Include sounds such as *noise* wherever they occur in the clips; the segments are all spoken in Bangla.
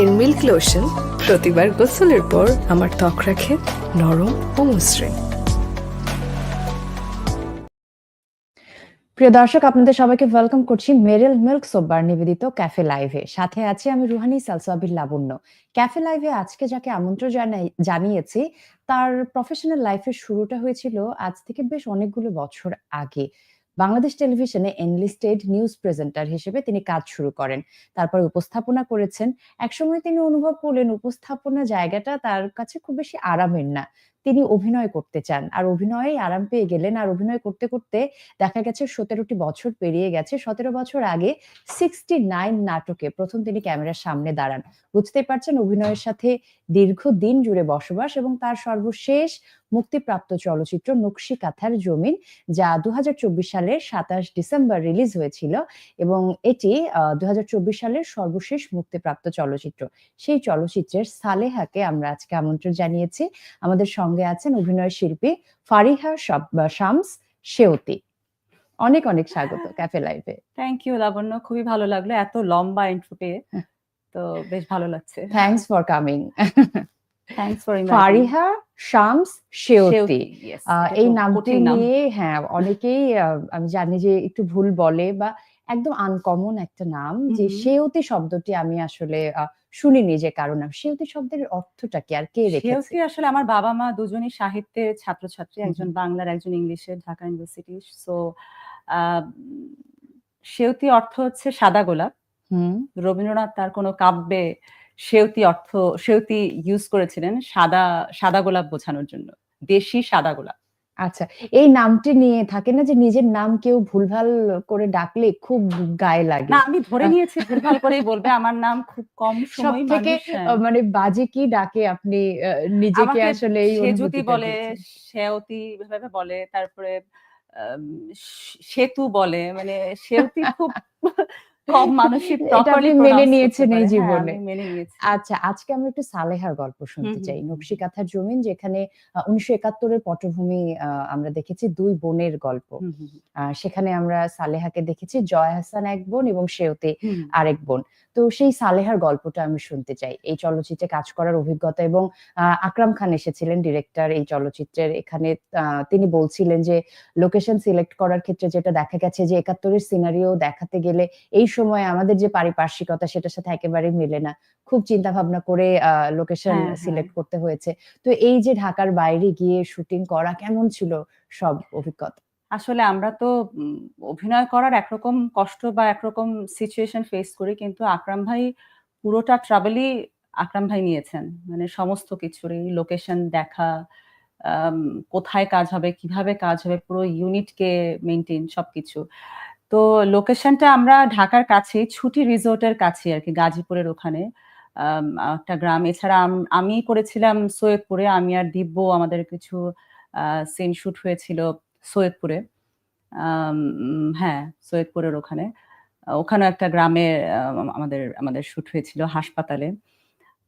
এর মিল্ক লোশন প্রতিবার গোসলের পর আমার ত্বক রাখে নরম ও মসৃণ প্রিয় দর্শক আপনাদের সবাইকে ওয়েলকাম করছি মেরেল মিল্ক সোববার নিবেদিত ক্যাফে লাইভে সাথে আছি আমি রুহানি সালসাবির লাবণ্য। ক্যাফে লাইভে আজকে যাকে আমন্ত্রণ জানাই জানিয়েছি, তার প্রফেশনাল লাইফের শুরুটা হয়েছিল আজ থেকে বেশ অনেকগুলো বছর আগে। বাংলাদেশ টেলিভিশনে এনলিস্টেড নিউজ প্রেজেন্টার হিসেবে তিনি কাজ শুরু করেন। তারপর উপস্থাপনা করেছেন। একসময় তিনি অনুভব করলেন, উপস্থাপনা জায়গাটা তার কাছে খুব বেশি আরামের না। তিনি অভিনয় করতে চান। আর অভিনয়ে আরাম পেয়ে গেলেন। আর অভিনয় করতে করতে দেখা গেছে সতেরোটি বছর পেরিয়ে গেছে। সতেরো বছর আগে সিক্সটি নাইন নাটকে প্রথম তিনি ক্যামেরার সামনে দাঁড়ান। বুঝতেই পারছেন অভিনয়ের সাথে দীর্ঘদিন জুড়ে বসবাস এবং তার সর্বশেষ মুক্তিপ্রাপ্ত চলচ্চিত্র নকশি কাথার জমিন, যা দু হাজার চব্বিশ সালের সাতাশ ডিসেম্বর রিলিজ হয়েছিল এবং এটি দু হাজার চব্বিশ সালের সর্বশেষ মুক্তিপ্রাপ্ত চলচ্চিত্র। সেই চলচ্চিত্রের সালেহাকে আমরা আজকে আমন্ত্রণ জানিয়েছি। আমাদের সঙ্গে আছেন অভিনয় শিল্পী ফারিহা শামস শেওতি। অনেক অনেক স্বাগত ক্যাফে লাইভে থ্যাংক ইউ লাবণ্য। খুবই ভালো লাগল। এত লম্বা ইন্ট্রো পেয়ে তো বেশ ভালো লাগছে। Thanks for coming thanks for Fariha Shams Sheuti. এই নামটি নিয়ে হ্যাঁ অনেকেই আমি জানি যে একটু ভুল বলে বা একদম আনকমন একটা নাম যে হুম। শব্দটি আমি আসলে শুনিনি যে কারণ শেওতি শব্দের অর্থটা কি? আর কে রেখেছে? সেওতি আসলে আমার বাবা মা দুজনই সাহিত্যের ছাত্রছাত্রী একজন বাংলার একজন ইংলিশের ঢাকা ইউনিভার্সিটি। সো সেওতি অর্থ হচ্ছে সাদা গোলাপ। হুম। রবীন্দ্রনাথ তার কোনো কাব্যে সেওতি অর্থ সেওতি ইউজ করেছিলেন সাদা সাদা গোলাপ বোঝানোর জন্য। দেশি সাদা গোলাপ। আচ্ছা এই নামটি নিয়ে থাকে না যে নিজের নাম কেউ ভুলভাল করে ডাকলে খুব গায়ে লাগে। না আমি ধরে নিয়েছি ভুলভাল করেই বলবে। আমার নাম খুব কম *laughs* সময় থেকে মানে বাজে কি ডাকে আপনি নিজেকে আসলে এই সেজুতি বলে? সেওতি এভাবে বলে তারপরে সেতু বলে মানে সেওতি খুব *laughs* কম মানুষই মেনে নিয়েছেন এই হ্যাঁ, জীবনে। আচ্ছা আজকে আমরা একটু সালেহার গল্প শুনতে চাই। নকশি কাঁথার জমিন যেখানে উনিশশো একাত্তরের পটভূমি আমরা দেখেছি দুই বোনের গল্প। সেখানে আমরা সালেহাকে দেখেছি জয় হাসান এক বোন এবং হুম, আরেক বোন। তো সেই সালেহার গল্পটা আমি শুনতে চাই। এই চলচ্চিত্রে কাজ করার অভিজ্ঞতা এবং আহ, আকরাম খান এসেছিলেন ডিরেক্টর এই চলচ্চিত্রের। এখানে আহ, তিনি বলছিলেন যে লোকেশন সিলেক্ট করার ক্ষেত্রে যেটা দেখা গেছে যে একাত্তরের সিনারিও দেখাতে গেলে এই সময় আমাদের যে পারিপার্শ্বিকতা সেটার সাথে একেবারে মেলে না। খুব চিন্তা ভাবনা করে লোকেশন হ্যাঁ, হ্যাঁ। সিলেক্ট করতে হয়েছে। তো এই যে ঢাকার বাইরে গিয়ে শুটিং করা কেমন ছিল সব অভিজ্ঞতা? আসলে আমরা তো অভিনয় করার একরকম কষ্ট বা একরকম সিচুয়েশন ফেস করি কিন্তু আকরাম ভাই পুরোটা ট্রাভেলই আকরাম ভাই নিয়েছেন। মানে সমস্ত কিছুরই লোকেশন দেখা কোথায় কাজ হবে কীভাবে কাজ হবে পুরো ইউনিটকে মেনটেন সবকিছু। তো লোকেশনটা আমরা ঢাকার কাছে ছুটি রিসোর্টের কাছে আর কি গাজীপুরের ওখানে। একটা গ্রাম। এছাড়া আম- করেছিলাম সৈয়দপুরে। আমি আর দিব্য আমাদের কিছু সিন শুট হয়েছিল সৈয়দপুরে। হ্যাঁ সৈয়দপুরের ওখানে। আহ, ওখানেও একটা গ্রামে আমাদের আমাদের শুট হয়েছিল হাসপাতালে।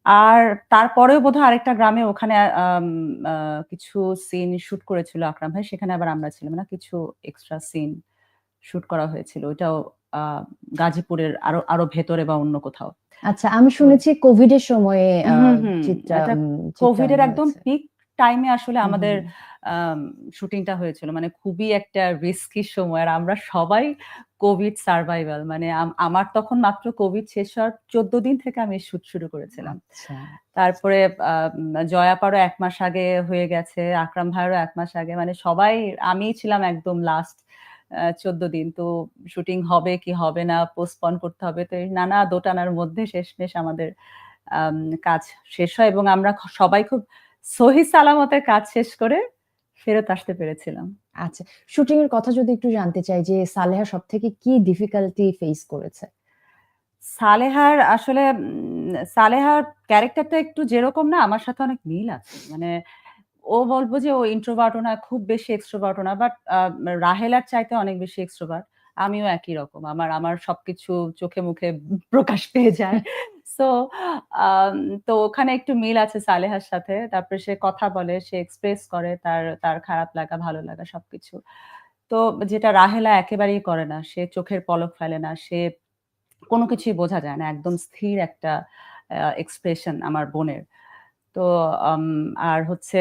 আর তারপরেও বোধহয় আরেকটা গ্রামে ওখানে কিছু সিন শুট করেছিল আকরাম ভাই। সেখানে আবার আমরা ছিলাম না কিছু এক্সট্রা সিন শুট করা হয়েছিল। ওইটাও গাজীপুরের আরও আরও ভেতরে বা অন্য কোথাও। আচ্ছা আমি শুনেছি কোভিড এর সময়ে কোভিড এর একদম পিক টাইমে আসলে আমাদের শুটিংটা হয়েছিল। মানে খুবই একটা রিস্কি সময়। আর আমরা সবাই কোভিড সার্ভাইভাল মানে আমার তখন মাত্র কোভিড শেষ হওয়ার চোদ্দ দিন থেকে আমি শুট শুরু করেছিলাম। আচ্ছা। তারপরে জয়াপারও এক মাস আগে হয়ে গেছে আকরাম ভাইয়েরও এক মাস আগে। মানে সবাই আমি ছিলাম একদম লাস্ট চোদ্দ দিন। তো শুটিং হবে কি হবে না পোস্টপন করতে হবে। তো নানা দোটানার মধ্যে শেষমেশ আমাদের আম, কাজ শেষ হয় এবং আমরা সবাই খুব সহি সালামতের কাজ শেষ করে ফেরত আসতে পেরেছিলাম। আচ্ছা শুটিং এর কথা যদি একটু জানতে চাই যে সালেহা সব থেকে কি ডিফিকাল্টি ফেস করেছে? সালেহার আসলে সালেহার ক্যারেক্টারটা একটু যেরকম না আমার সাথে অনেক মিল আছে। মানে ও বলব যে ও ইন্ট্রোভার্টও না, খুব বেশি এক্সট্রোভার্টও না বাট রাহেলার চাইতে অনেক বেশি এক্সট্রোভার্ট আমিও একই রকম, আমার আমার সবকিছু চোখে মুখে প্রকাশ পেয়ে যায় সো তো ওখানে একটু মিল আছে সালেহার সাথে, তারপরে সে কথা বলে, সে এক্সপ্রেস করে তার তার খারাপ লাগা, ভালো লাগা সবকিছু তো যেটা রাহেলা একেবারেই করে না। সে চোখের পলক ফেলে না। সে কোনো কিছুই বোঝা যায় না। একদম স্থির একটা এক্সপ্রেশন আমার বোনের। তো আর হচ্ছে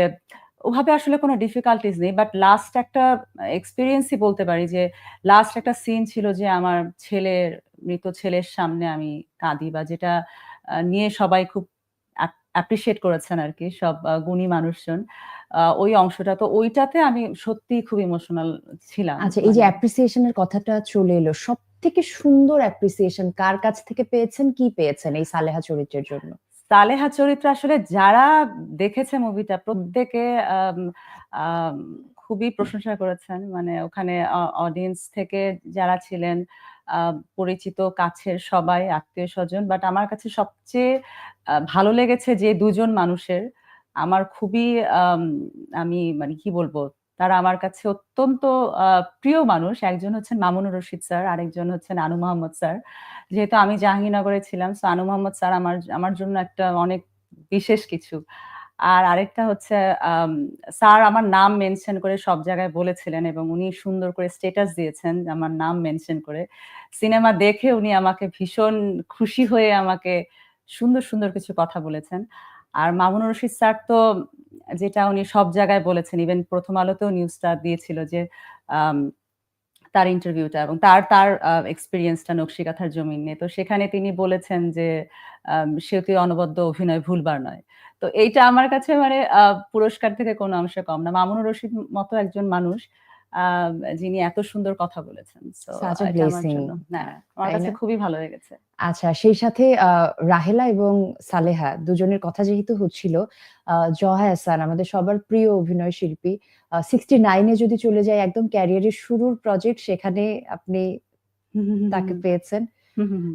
ওভাবে আসলে কোনো ডিফিকাল্টিজ নেই। বাট লাস্ট একটা এক্সপিরিয়েন্সই বলতে পারি যে লাস্ট একটা সিন ছিল যে আমার ছেলের মৃত ছেলের সামনে আমি কাঁদি বা যেটা নিয়ে সবাই খুব অ্যাপ্রিসিয়েট করেছেন আর কি সব গুণী মানুষজন। ওই অংশটা তো ওইটাতে আমি সত্যিই খুব ইমোশনাল ছিলাম। আচ্ছা এই যে অ্যাপ্রিসিয়েশনের কথাটা চলে এলো। সব থেকে সুন্দর অ্যাপ্রিসিয়েশন কার কাছ থেকে পেয়েছেন, কি পেয়েছেন এই সালেহা চরিত্রের জন্য? সালেহা চরিত্র আসলে যারা দেখেছে মুভিটা প্রত্যেকে খুবই প্রশংসা করেছেন। মানে ওখানে অডিয়েন্স থেকে যারা ছিলেন, পরিচিত কাছের সবাই, আত্মীয় স্বজন বাট আমার কাছে সবচেয়ে ভালো লেগেছে যে দুজন মানুষের আমার খুবই আমি মানে কি বলব? তারা আমার কাছে অত্যন্ত প্রিয় মানুষ। একজন হচ্ছেন মামুনুর রশিদ স্যার, আরেকজন হচ্ছেন আনু মোহাম্মদ স্যার। যেহেতু আমি জাহাঙ্গীরনগরে ছিলাম, সো আনু মোহাম্মদ স্যার আমার আমার জন্য একটা অনেক বিশেষ কিছু। আর আরেকটা হচ্ছে স্যার আমার নাম মেনশন করে সব জায়গায় বলেছিলেন এবং উনি সুন্দর করে স্টেটাস দিয়েছেন আমার নাম মেনশন করে। সিনেমা দেখে উনি আমাকে ভীষণ খুশি হয়ে আমাকে সুন্দর, সুন্দর কিছু কথা বলেছেন। আর মামুনুর রশিদ স্যার তো যেটা উনি সব জায়গায় বলেছেন, ইভেন ১ম আলোতেও নিউজটা দিয়েছিল যে তার ইন্টারভিউটা এবং তার তার এক্সপেরিয়েন্সটা নকশিকাঁথার জমিন নিয়ে। তো সেখানে তিনি বলেছেন যে "সেতু অনবদ্য অভিনয় ভুলবার নয়।" তো এইটা আমার কাছে মানে পুরস্কার থেকে কোনো অংশে কম না। মামুনুর রশিদ মতো একজন মানুষ যিনি এত সুন্দর কথা বলেছেন। আমার হ্যাঁ, কাছে খুবই ভালো লেগেছে। আচ্ছা সেই সাথে রাহেলা এবং সালেহা দুজনের কথা যেহেতু হচ্ছিল, আ জয়া আমাদের সবার প্রিয় অভিনয় শিল্পী। 69 এ যদি চলে যায় একদম ক্যারিয়ারের শুরুর প্রজেক্ট সেখানে আপনি তাকে পেয়েছেন।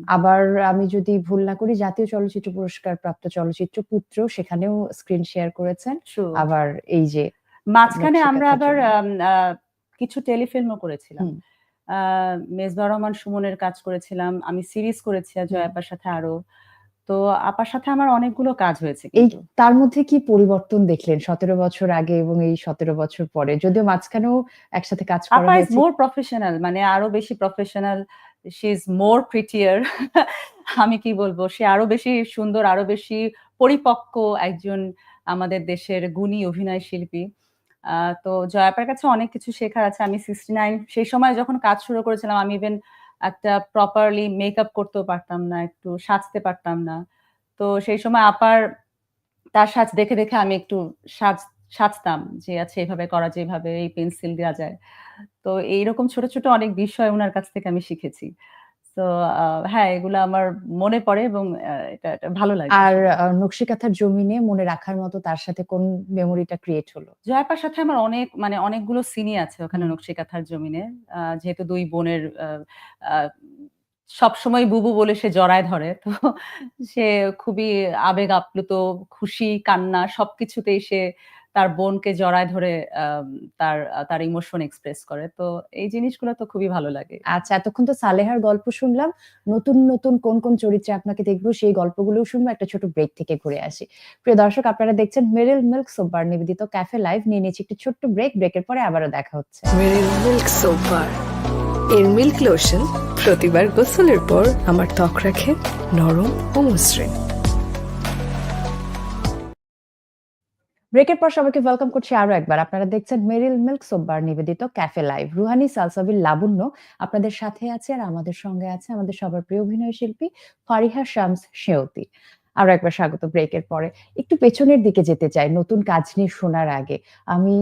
আবার আমি যদি ভুল না করি জাতীয় চলচ্চিত্র পুরস্কার প্রাপ্ত চলচ্চিত্র 'পুত্র' সেখানেও স্ক্রিন শেয়ার করেছেন। আবার এই যে মাঝখানে আমরা আবার কিছু টেলিফিল্মও করেছিলাম। মেজবা রহমান সুমনের কাজ করেছিলাম। আমি সিরিজ করেছি জয়া হুম। আপার সাথে আরও। তো আপার সাথে আমার অনেকগুলো কাজ হয়েছে এই তার মধ্যে কি পরিবর্তন দেখলেন ১৭ বছর আগে এবং এই ১৭ বছর পরে? যদিও মাঝখানেও একসাথে কাজ করা আপা হয়েছে। মোর প্রফেশনাল মানে আরও বেশি professional. She is more prettier আমি কি বলব? সে আরও বেশি সুন্দর, আরও বেশি পরিপক্ক একজন আমাদের দেশের গুণী অভিনয় শিল্পী। তো জয়া আপার কাছে অনেক কিছু শেখার আছে। আমি 69 সেই সময় যখন কাজ শুরু করেছিলাম আমি ইভেন একটা প্রপারলি মেকআপ করতেও পারতাম না, একটু সাজতে পারতাম না। তো সেই সময় আপার তার সাজ দেখে, দেখে আমি একটু সাজ সাজতাম যে আচ্ছা এভাবে করা যায়, এভাবে এই পেন্সিল দেওয়া যায়। তো এইরকম ছোট, ছোট অনেক বিষয় ওনার কাছ থেকে আমি শিখেছি। তো হ্যাঁ, এগুলো আমার মনে পড়ে এবং এটা, এটা ভালো লাগে আর নকশিকাঁথার জমিনে মনে রাখার মতো তার সাথে কোন মেমোরিটা ক্রিয়েট হলো? জয়া আপার সাথে আমার অনেক মানে অনেকগুলো সিনই আছে ওখানে। নকশিকাঁথার জমিনে। যেহেতু দুই বোনের সবসময় বুবু বলে সে জড়ায় ধরে। তো সে খুবই আবেগ আপ্লুত, খুশি, কান্না সবকিছুতেই সে তার বোনকে জড়ায় ধরে তার তার ইমোশন এক্সপ্রেস করে। তো এই জিনিসগুলো তো খুবই ভালো লাগে। আচ্ছা এতক্ষণ তো সালেহার গল্প শুনলাম। নতুন, নতুন কোন, কোন চরিত্রে আপনাকে দেখব সেই গল্পগুলো শুনব। একটা ছোট ব্রেক থেকে ঘুরে আসি। প্রিয় দর্শক আপনারা দেখছেন মেরিল মিল্ক সোপ বার নিবেদিত ক্যাফে লাইভ নিয়ে নিয়েছি একটি ছোট্ট ব্রেক। ব্রেকের পরে আবারও দেখা হচ্ছে। মেরিল মিল্ক সোপ বার এর মিল্ক লোশন প্রতিবার গোসলের পর আমার ত্বক রাখে নরম ও মসৃণ ব্রেকের পর সবাইকে ওয়েলকাম করছি আরও একবার। আপনারা দেখছেন মেরিল মিল্ক সোববার নিবেদিত ক্যাফে লাইভ। রুহানি, সালসাবির লাবণ্য আপনাদের সাথে আছে আর আমাদের সঙ্গে আছে আমাদের সবার প্রিয় অভিনয় শিল্পী ফারিহা শামস সেওতি। আরও একবার স্বাগত ব্রেকের পরে। একটু পেছনের দিকে যেতে চাই নতুন কাজ নিয়ে শোনার আগে। আমি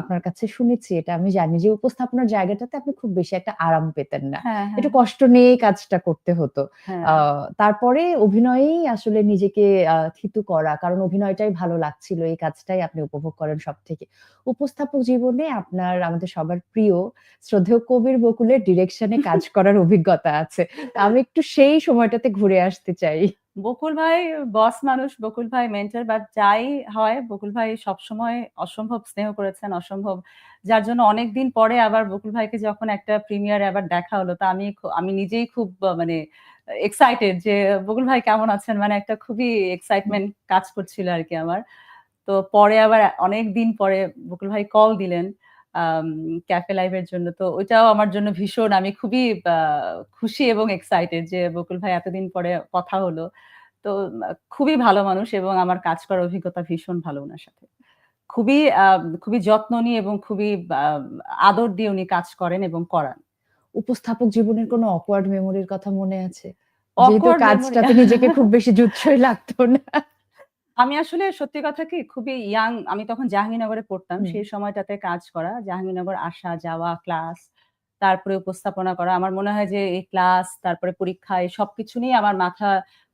আপনার কাছে শুনেছি এটা আমি জানি যে উপস্থাপনার জায়গাটাতে আপনি খুব বেশি একটা আরাম পেতেন না। হ্যাঁ, একটু হ্যাঁ। কষ্ট নিয়েই কাজটা করতে হতো। হ্যাঁ। তারপরে অভিনয়েই আসলে নিজেকে থিতু করা। কারণ অভিনয়টাই ভালো লাগছিল। এই কাজটাই আপনি উপভোগ করেন সব থেকে উপস্থাপক জীবনে আপনার আমাদের সবার প্রিয় শ্রদ্ধেয় কবির বকুলের ডিরেকশনে কাজ করার অভিজ্ঞতা আছে। তো আমি একটু সেই সময়টাতে ঘুরে আসতে চাই। বকুল ভাই বস মানুষ, বকুল ভাই মেন্টর বাট যাই হয় বকুল ভাই সবসময় অসম্ভব স্নেহ করেছেন, অসম্ভব যার জন্য অনেকদিন পরে আবার বকুল ভাইকে যখন একটা প্রিমিয়ারে আবার দেখা হলো তা আমি আমি নিজেই খুব মানে এক্সাইটেড যে বকুল ভাই কেমন আছেন? মানে একটা খুবই এক্সাইটমেন্ট কাজ করছিল আর কি আমার। তো পরে আবার অনেকদিন পরে বকুল ভাই কল দিলেন। ক্যাফে লাইভের জন্য। তো ওইটাও আমার জন্য ভীষণ আমি খুবই খুশি এবং এক্সাইটেড যে বকুল ভাই এতদিন পরে কথা হলো। তো খুবই ভালো মানুষ এবং আমার কাজ করার অভিজ্ঞতা ভীষণ ভালো উনার সাথে। খুবই খুবই যত্ন নিয়ে এবং খুবই আদর দিয়ে উনি কাজ করেন এবং করান। উপস্থাপক জীবনের কোনো awkward মেমোরির কথা মনে আছে? যেহেতু awkward কাজটাতে নিজেকে খুব বেশি জুৎসই লাগতো না। আমি আসলে সত্যি কথা কি খুবই ইয়াং আমি তখন জাহাঙ্গীরনগরে পড়তাম। সেই সময়টাতে কাজ করা। জাহাঙ্গীরনগর আসা, যাওয়া, ক্লাস, তারপরে উপস্থাপনা করা। আমার মনে হয় যে এই ক্লাস, তারপরে পরীক্ষা এই সবকিছু নিয়ে আমার মাথা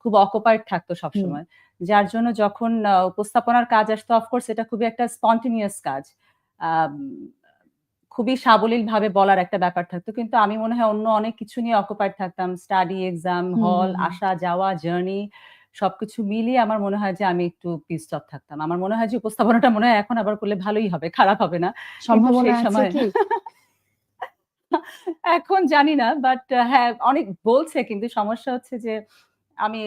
খুব অকুপাইড থাকতো সবসময়। যার জন্য যখন উপস্থাপনার কাজ আসতো অফকোর্স এটা খুবই একটা স্পন্টেনিয়াস কাজ। খুবই সাবলীলভাবে বলার একটা ব্যাপার থাকতো। কিন্তু আমি মনে হয় অন্য অনেক কিছু নিয়ে অকুপাইড থাকতাম। স্টাডি, এক্সাম, হল। আসা, যাওয়া, জার্নি সবকিছু মিলিয়ে আমার মনে হয় যে আমি একটু পিস্টপ অফ থাকতাম। আমার মনে হয় যে উপস্থাপনাটা মনে হয় এখন আবার করলে ভালোই হবে, খারাপ হবে না। সম্ভাবনা আছে সময় কি? এখন জানি না বাট হ্যাঁ, অনেক বলছে কিন্তু সমস্যা হচ্ছে যে আমি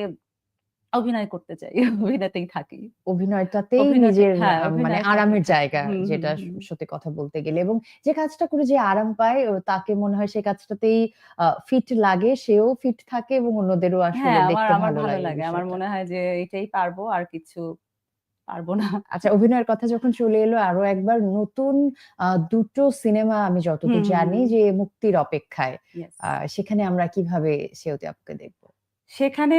অভিনয় করতে চাই। *laughs* অভিনয়তেই থাকি। অভিনয়টাতেই নিজের হ্যাঁ, মানে আরামের জায়গা যেটা সত্যি কথা বলতে গেলে এবং যে কাজটা করে যে আরাম পায় তাকে মনে হয় সেই কাজটাতেই ফিট লাগে, সেও ফিট থাকে এবং অন্যদেরও আসলে হ্যাঁ, দেখতে ভালো লাগে। আমার মনে হয় যে এটাই পারব আর কিছু পারব না। আচ্ছা অভিনয়ের কথা যখন চলে এলো আরও একবার নতুন ২ সিনেমা আমি যতদূর জানি যে মুক্তির অপেক্ষায়। সেখানে আমরা কীভাবে সেওতি আপুকে দেখব? সেখানে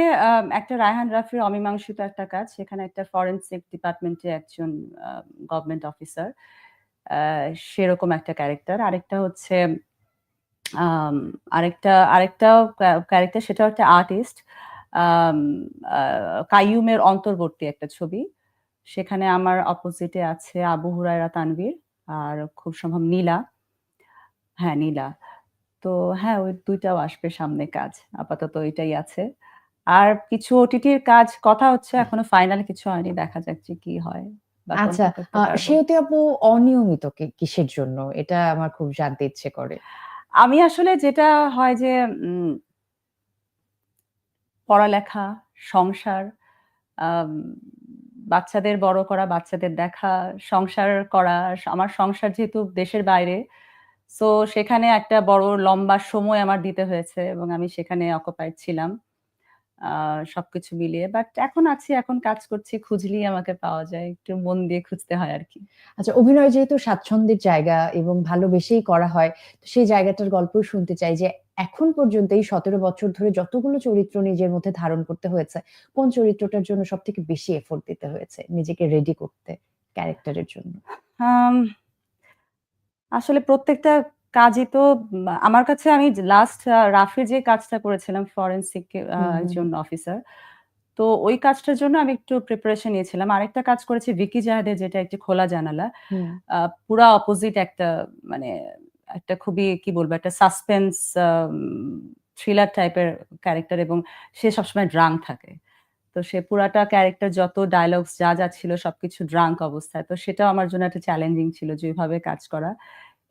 একটা রায়হান রাফির অমীমাংসিত একটা কাজ। সেখানে একটা ফরেনসিক ডিপার্টমেন্টে একজন গভর্নমেন্ট অফিসার। সেরকম একটা ক্যারেক্টার। আরেকটা হচ্ছে আরেকটা আরেকটাও ক্যারেক্টার সেটাও একটা আর্টিস্ট। কাইয়ুমের অন্তর্বর্তী একটা ছবি। সেখানে আমার অপোজিটে আছে আবু হুরায়রা তানভীর আর খুব সম্ভব নীলা। হ্যাঁ, নীলা। তো হ্যাঁ, ওই দুইটাও আসবে সামনে কাজ। আপাতত এটাই আছে। আর কিছু ওটিটির কাজ কথা হচ্ছে এখনও ফাইনাল কিছু হয়নি। দেখা যাক যে কি হয় আচ্ছা। সেওতি আপু অনিয়মিত কিসের জন্য? এটা আমার খুব জানতে ইচ্ছে করে। আমি আসলে যেটা হয় যে পড়ালেখা, সংসার, বাচ্চাদের বড় করা, বাচ্চাদের দেখা, সংসার করা। আমার সংসার যেহেতু দেশের বাইরে, সো সেখানে একটা বড় লম্বা সময় আমার দিতে হয়েছে এবং আমি সেখানে অকুপাইড ছিলাম। সবকিছু মিলিয়ে। বাট এখন আছি, এখন কাজ করছি। খুঁজলেই আমাকে পাওয়া যায়। একটু মন দিয়ে খুঁজতে হয় আর কি আচ্ছা অভিনয় যেহেতু স্বাচ্ছন্দ্যের জায়গা এবং ভালোবেসেই করা হয়, তো সেই জায়গাটার গল্প শুনতে চাই যে এখন পর্যন্ত এই ১৭ বছর ধরে যতগুলো চরিত্র নিজের মধ্যে ধারণ করতে হয়েছে, কোন চরিত্রটার জন্য সব থেকে বেশি এফোর্ট দিতে হয়েছে নিজেকে রেডি করতে ক্যারেক্টারের জন্য? আসলে প্রত্যেকটা কাজই তো আমার কাছে আমি লাস্ট আ রাফির যে কাজটা করেছিলাম ফরেনসিক একজন অফিসার। তো ওই কাজটার জন্য আমি একটু প্রিপারেশন নিয়েছিলাম। আরেকটা কাজ করেছি ভিকি জাহেদের যেটা একটি খোলা জানালা। পুরা অপোজিট একটা মানে একটা খুবই কি বলব একটা সাসপেন্স থ্রিলার টাইপের ক্যারেক্টার এবং সে সবসময় ড্রাং থাকে। তো সে পুরাটা ক্যারেক্টার যত ডায়ালগস যা, যা ছিল সবকিছু ড্রাঙ্ক অবস্থায়। তো সেটাও আমার জন্য একটা চ্যালেঞ্জিং ছিল যেভাবে কাজ করা।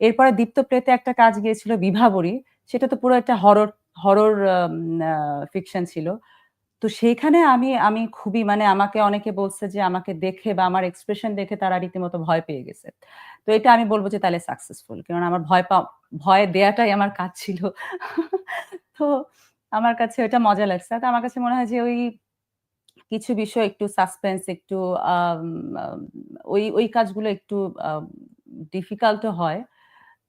এরপরে দীপ্ত প্লেতে একটা কাজ গিয়েছিল, বিভাবরী। সেটা তো পুরো একটা হরর হরর ফিকশন ছিল। তো সেইখানে আমি আমি খুবই মানে আমাকে অনেকে বলছে যে আমাকে দেখে বা আমার এক্সপ্রেশন দেখে তারা রীতিমতো ভয় পেয়ে গেছে। তো এটা আমি বলব যে তাহলে সাকসেসফুল। কারণ আমার ভয় পাও, ভয় দেয়াটাই আমার কাজ ছিল। তো আমার কাছে ওইটা মজা লাগছে। তো আমার কাছে মনে হয় যে ওই কিছু বিষয় একটু সাসপেন্স একটু ওই ওই কাজগুলো একটু ডিফিকাল্ট হয়।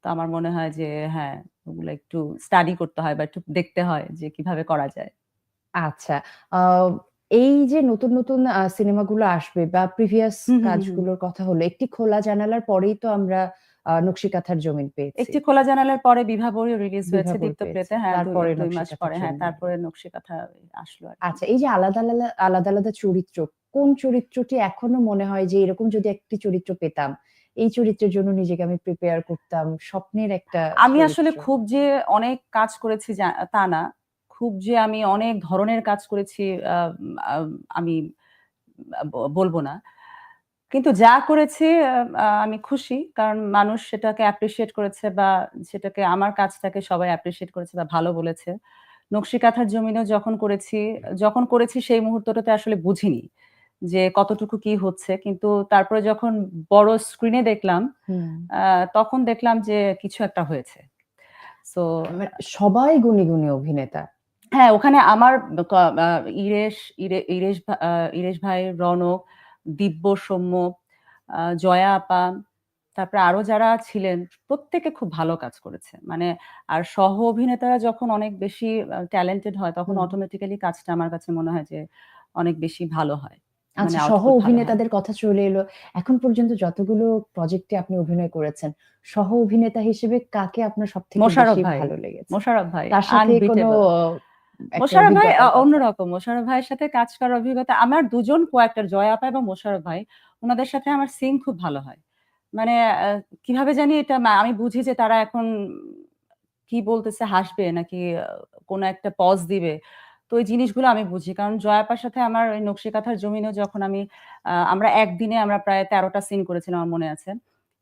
তো আমার মনে হয় যে হ্যাঁ, ওগুলো একটু স্টাডি করতে হয় বা একটু দেখতে হয় যে কীভাবে করা যায়। আচ্ছা। এই যে নতুন, নতুন সিনেমাগুলো আসবে বা প্রিভিয়াস। কাজগুলোর কথা হলো, একটি খোলা জানালার পরেই তো আমরা নকশিকাঁথার জমিন পেয়েছি। একটি খোলা জানালার পরে বিভাবরীও রিলিজ হয়েছে দীপ্ত। প্লেতে। হ্যাঁ, তারপরে ২ মাস পরে হ্যাঁ। তারপরে নকশিকাঁথা আসলো আচ্ছা এই যে আলাদা, আলাদা, আলাদা, আলাদা চরিত্র, কোন চরিত্রটি এখনও মনে হয় যে এরকম যদি একটি চরিত্র পেতাম, এই চরিত্রের জন্য নিজেকে আমি প্রিপেয়ার করতাম, স্বপ্নের একটা আমি আসলে খুব যে অনেক কাজ করেছি তা না। খুব যে আমি অনেক ধরনের কাজ করেছি আম বলব না। কিন্তু যা করেছি আমি খুশি। কারণ মানুষ সেটাকে অ্যাপ্রিসিয়েট করেছে বা সেটাকে আমার কাজটাকে সবাই অ্যাপ্রিসিয়েট করেছে বা ভালো বলেছে। নকশিকাঁথার জমিনেও যখন করেছি, যখন করেছি সেই মুহূর্তটাতে আসলে বুঝিনি যে কতটুকু কি হচ্ছে। কিন্তু তারপরে যখন বড় স্ক্রিনে দেখলাম তখন দেখলাম যে কিছু একটা হয়েছে। সো মানে সবাই গুণী গুণী অভিনেতা। হ্যাঁ ওখানে আমার ইরেশ ইরে- ইরেশ ইরেশ ভাই রনক দিব্য সৌম্য জয়া আপা তারপরে আরও যারা ছিলেন প্রত্যেকে খুব ভালো কাজ করেছে। মানে আর সহ অভিনেতারা যখন অনেক বেশি ট্যালেন্টেড হয় তখন। অটোমেটিক্যালি কাজটা আমার কাছে মনে হয় যে অনেক বেশি ভালো হয়। আচ্ছা সহ অভিনেতাদের কথা চলে এলো। এখন পর্যন্ত যতগুলো প্রজেক্টে আপনি অভিনয় করেছেন সহ অভিনেতা হিসেবে কাকে আপনার সব থেকে বেশি ভাই। ভালো লেগেছে? মোশাররফ ভাই তার সাথে কোনো মোশাররফ ভাই। অন্যরকম। মোশাররফ ভাইয়ের সাথে কাজ করার অভিজ্ঞতা আমার দুজন কো অ্যাক্টর জয়া আপা এবং মোশারফ ভাই ওনাদের সাথে আমার সিং খুব ভালো হয়। মানে কীভাবে জানি এটা আমি বুঝি যে তারা এখন কি বলতেছে হাসবে নাকি কোনো একটা পজ দিবে। তো এই জিনিসগুলো আমি বুঝি। কারণ জয়াপার সাথে আমার ওই নকশি কাঁথার জমিনেও যখন আমি আমরা একদিনে আমরা প্রায় তেরোটা সিন করেছিলাম আমার মনে আছে।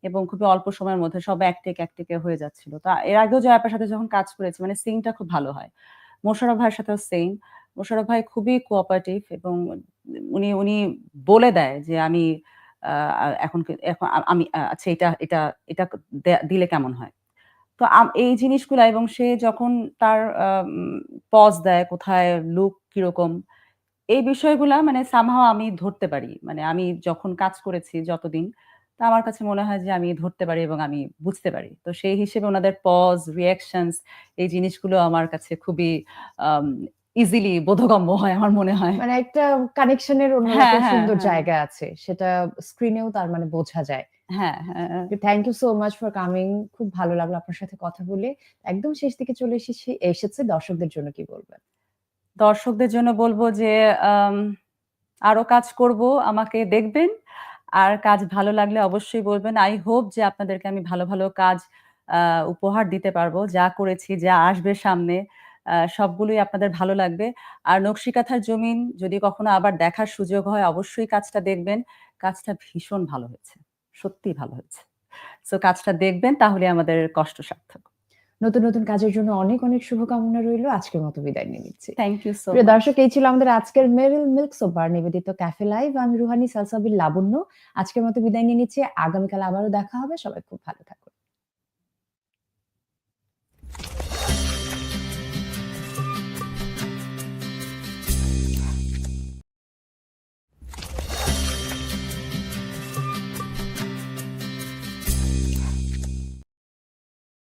এবং খুবই অল্প সময়ের মধ্যে সব এক টেক এক টেকে হয়ে যাচ্ছিল। তা এর আগেও জয়াপার সাথে যখন কাজ করেছি মানে সিনটা খুব ভালো হয়। মোশাররফ ভাইয়ের সাথেও সেম মোশাররফ ভাই খুবই কোঅপারেটিভ এবং উনি উনি বলে দেয় যে আমি এখন এখন আমি আচ্ছা এটা এটা এটা দিলে কেমন হয়? তো এই জিনিসগুলা এবং সে যখন তার পজ দেয়, কোথায় লুক কীরকম, এই বিষয়গুলা মানে সামহাও আমি ধরতে পারি। মানে আমি যখন কাজ করেছি যতদিন, তা আমার কাছে মনে হয় যে আমি ধরতে পারি এবং আমি বুঝতে পারি। তো সেই হিসেবে ওনাদের পজ রিয়াকশনস এই জিনিসগুলো আমার কাছে খুবই ইজিলি বোধগম্য হয় আমার মনে হয়। মানে একটা কানেকশনের হ্যাঁ, অন্যরকম হ্যাঁ, সুন্দর হ্যাঁ। জায়গা আছে। সেটা স্ক্রিনেও তার মানে বোঝা যায়। হ্যাঁ হ্যাঁ। Thank you so much for coming খুব ভালো লাগল আপনার সাথে কথা বলে। একদম শেষ দিকে চলে এসেছি এসেছে দর্শকদের জন্য কি বলবেন? দর্শকদের জন্য বলব যে আরও কাজ করব আমাকে দেখবেন। আর কাজ ভালো লাগলে অবশ্যই বলবেন। আই হোপ যে আপনাদেরকে আমি ভালো ভালো কাজ আহ, উপহার দিতে পারব। যা করেছি যা আসবে সামনে। সবগুলোই আপনাদের ভালো লাগবে। আর নকশিকাথার জমিন যদি কখনো আবার দেখার সুযোগ হয় অবশ্যই কাজটা দেখবেন। কাজটা ভীষণ ভালো হয়েছে সত্যি ভালো হয়েছে। সো কাজটা দেখবেন তাহলে আমাদের কষ্ট সার্থক। নতুন নতুন কাজের জন্য অনেক অনেক শুভকামনা রইল। আজকের মতো বিদায় নিয়ে নিচ্ছি। থ্যাংক ইউ সো প্রিয় দর্শক এই ছিল আমাদের আজকের মেরিল মিল্ক সোপার নিবেদিত ক্যাফে লাইভ। আমি রুহানি সালসাবির লাবণ্য। আজকের মতো বিদায় নিয়ে নিচ্ছি। আগামীকাল আবারও দেখা হবে। সবাই খুব ভালো থাকুন।